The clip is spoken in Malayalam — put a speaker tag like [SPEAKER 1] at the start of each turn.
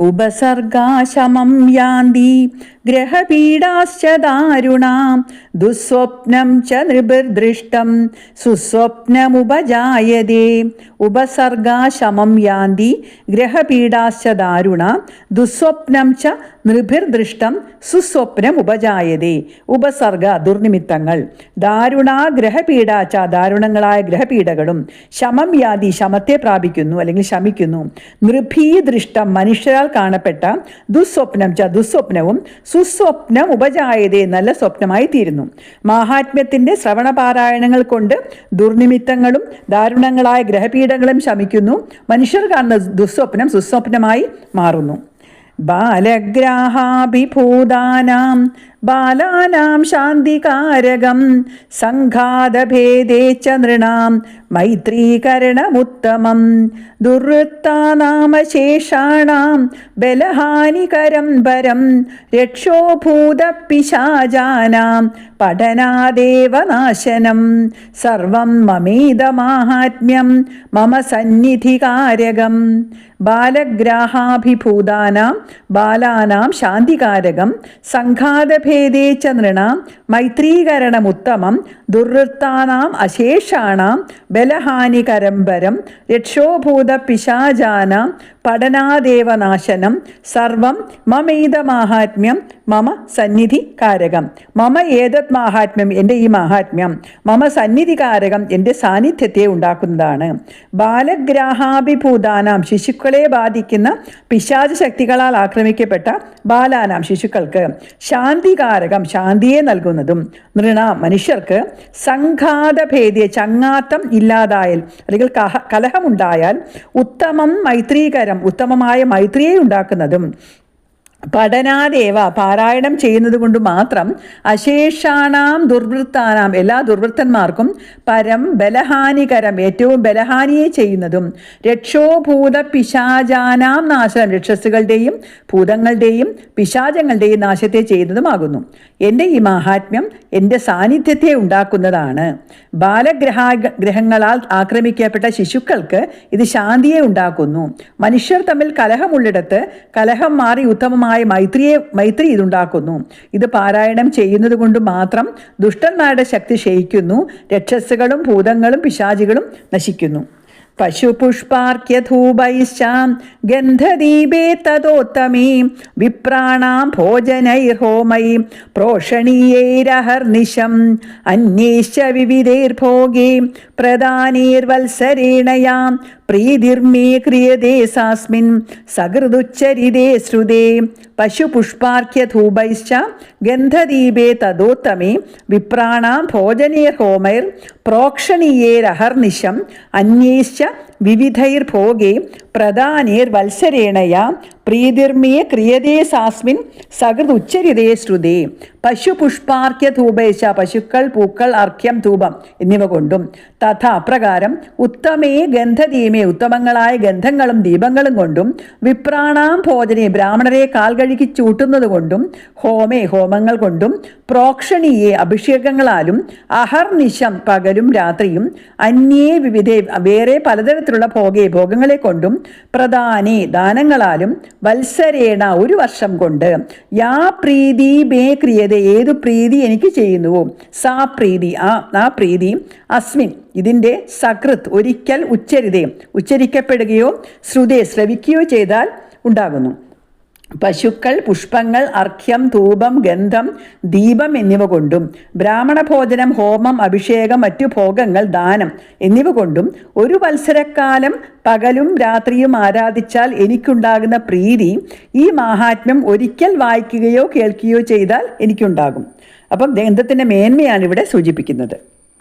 [SPEAKER 1] ഉപസർഗാശമം യാന്തി ഗ്രഹപീഡാശ്ച ദാരുണാം ദുസ്വപ്നം ച നൃഭിർദൃഷ്ടം സുസ്വപ്നമുപജായതേ. ഉപസർഗാശമം യാന്തി ഗ്രഹപീഡാശ്ച ദാരുണാം ദുസ്വപ്നം ച നൃഭിർദൃഷ്ടം സുസ്വപ്നം ഉപജായതേ ഉപസർഗ ദുർനിമിത്തങ്ങൾ. ദാരുണ ഗ്രഹപീഡാച്ച ദാരുണങ്ങളായ ഗ്രഹപീഡകളും. ശമം യാതി ശമത്തെ പ്രാപിക്കുന്നു അല്ലെങ്കിൽ ശമിക്കുന്നു. നൃഭീദൃഷ്ടം മനുഷ്യരാൽ കാണപ്പെട്ട ദുസ്വപ്നം ച ദുസ്വപ്നവും സുസ്വപ്നം ഉപജായതേ നല്ല സ്വപ്നമായി തീരുന്നു മാഹാത്മ്യത്തിന്റെ ശ്രവണപാരായണങ്ങൾ കൊണ്ട് ദുർനിമിത്തങ്ങളും ദാരുണങ്ങളായ ഗ്രഹപീഠങ്ങളും ശമിക്കുന്നു. മനുഷ്യർ കാണുന്ന ദുസ്വപ്നം സുസ്വപ്നമായി മാറുന്നു. ബാലഗ്രാഹാഭിഭൂതാനാം ബാലാനാം ശാന്തികാരകം സംഘാതഭേദേ ച നൃണാം മൈത്രീകരണമുത്തമം. ദുർവൃത്താനാമശേഷാണാം ബലഹാനികരം പരം രക്ഷോഭൂതപിശാചാനാം പഠനാദേവനാശനം സർവം മമേതമാഹാത്മ്യം മമ സന്നിധികാരകം ബാലഗ്രാഹാഭിഭൂതാനാം ബാലാനാം ശാന്തികാരകം സംഘാതഭേദേ ച നൃണാം മൈത്രീകരണമുത്തമം ദുർവൃത്താനാം അശേഷാണാം ബലഹാനികരംബരം രക്ഷോഭൂത പിശാചാനാം പഠനാദേവനാശനം സർവം മമേതമാഹാത്മ്യം മമ സന്നിധി കാരകം മമ ഏതത് മാഹാത്മ്യം? എന്റെ ഈ മാഹാത്മ്യം. മമ സന്നിധി കാരകം എന്റെ സാന്നിധ്യത്തെ ഉണ്ടാക്കുന്നതാണ്. ബാലഗ്രാഹാഭിഭൂതാനാം ശിശുക്കളെ ബാധിക്കുന്ന പിശാച ശക്തികളാൽ ആക്രമിക്കപ്പെട്ട ബാലാനാം ശിശുക്കൾക്ക് ശാന്തികാരകം ശാന്തിയെ നൽകുന്നതും നൃണ മനുഷ്യർക്ക് സംഘാതഭേദിയ ചങ്ങാത്തം ഇല്ലാതായാൽ അല്ലെങ്കിൽ കലഹമുണ്ടായാൽ ഉത്തമം മൈത്രീകരം ഉത്തമമായ മൈത്രിയെ ഉണ്ടാക്കുന്നതും പഠനാദേവ പാരായണം ചെയ്യുന്നത് കൊണ്ട് മാത്രം അശേഷാണാം ദുർവൃത്താനാം എല്ലാ ദുർവൃത്തന്മാർക്കും പരം ബലഹാനികരം ഏറ്റവും ബലഹാനിയെ ചെയ്യുന്നതും രക്ഷോഭൂത പിശാചാനാം നാശനം രക്ഷസുകളുടെയും ഭൂതങ്ങളുടെയും പിശാചങ്ങളുടെയും നാശത്തെ ചെയ്യുന്നതുമാകുന്നു. എന്റെ ഈ മഹാത്മ്യം എന്റെ സാന്നിധ്യത്തെ ഉണ്ടാക്കുന്നതാണ്. ബാലഗ്രഹ ഗ്രഹങ്ങളാൽ ആക്രമിക്കപ്പെട്ട ശിശുക്കൾക്ക് ഇത് ശാന്തിയെ ഉണ്ടാക്കുന്നു. മനുഷ്യർ തമ്മിൽ കലഹമുള്ളിടത്ത് കലഹം മാറി ഉത്തമമായ മൈത്രിയെ മൈത്രി ഇതുണ്ടാക്കുന്നു. ഇത് പാരായണം ചെയ്യുന്നത് കൊണ്ട് മാത്രം ദുഷ്ടന്മാരുടെ ശക്തി ക്ഷയിക്കുന്നു. രക്ഷസുകളും ഭൂതങ്ങളും പിശാചികളും നശിക്കുന്നു. പശുപുഷ്പാർക്യധൂപൈശ്ചാം ഗന്ധദീപേ തോത്തമീ വിപ്രാണാം ഭോജനൈർഹോമൈ പ്രോഷണീയൈരഹർനിശം. അന്യേശ്ച വിവിധൈർഭോഗേ പ്രദാനൈർവത്സരേണയാം പ്രീതിർമേ ക്രിയതേ സാസ്മിൻ സകൃതുച്ചരിതേ ശ്രുതേ. പശുപുഷ്പാർക്യധൂപൈശ്ച ഗന്ധദീപേ തദോത്തമേ വിപ്രാണാം ഭോജനേർഹോമൈർ പ്രോക്ഷണീയേരഹർനിശം. അന്യേശ്ച vida വിവിധൈർഭോഗേ പ്രധാനേർവത്സരേണയ പ്രീതിർമേ ക്രിയതേ സാസ്മിൻ സകൃതുച്ചരിതേ ശ്രുതേ. പശുപുഷ്പാർക്യ ധൂപേശ പശുക്കൾ പൂക്കൾ അർഘ്യം ധൂപം എന്നിവ കൊണ്ടും തഥ അപ്രകാരം ഉത്തമേ ഗന്ധദീമേ ഉത്തമങ്ങളായ ഗന്ധങ്ങളും ദീപങ്ങളും കൊണ്ടും വിപ്രാണാം ഭോജനെ ബ്രാഹ്മണരെ കാൽ കഴുകി ചൂട്ടുന്നത് കൊണ്ടും ഹോമേ ഹോമങ്ങൾ കൊണ്ടും പ്രോക്ഷണീയെ അഭിഷേകങ്ങളാലും അഹർനിശം പകലും രാത്രിയും അന്യേ വിവിധ വേറെ പലതരത്തിലുള്ള ഭോഗേ ഭോഗങ്ങളെ കൊണ്ടും പ്രധാനി ദാനങ്ങളാലും വത്സരേണ ഒരു വർഷം കൊണ്ട്. യാ പ്രീതി മേ ക്രിയത ഏതു പ്രീതി എനിക്ക് ചെയ്യുന്നുവോ? സാ പ്രീതി ആ ആ പ്രീതി അസ്മിൻ. ഇതിന്റെ സകൃത് ഒരിക്കൽ ഉച്ചരിതേ ഉച്ചരിക്കപ്പെടുകയോ ശ്രുതേ ശ്രവിക്കുകയോ ചെയ്താൽ ഉണ്ടാകുന്നു. പശുക്കൾ പുഷ്പങ്ങൾ അർഘ്യം ധൂപം ഗന്ധം ദീപം എന്നിവ കൊണ്ടും ബ്രാഹ്മണ ഭോജനം ഹോമം അഭിഷേകം മറ്റു ഭോഗങ്ങൾ ദാനം എന്നിവ കൊണ്ടും ഒരു വത്സരക്കാലം പകലും രാത്രിയും ആരാധിച്ചാൽ എനിക്കുണ്ടാകുന്ന പ്രീതി ഈ മാഹാത്മ്യം ഒരിക്കൽ വായിക്കുകയോ കേൾക്കുകയോ ചെയ്താൽ എനിക്കുണ്ടാകും. അപ്പം ഗന്ധത്തിന്റെ മേന്മയാണ് ഇവിടെ സൂചിപ്പിക്കുന്നത്.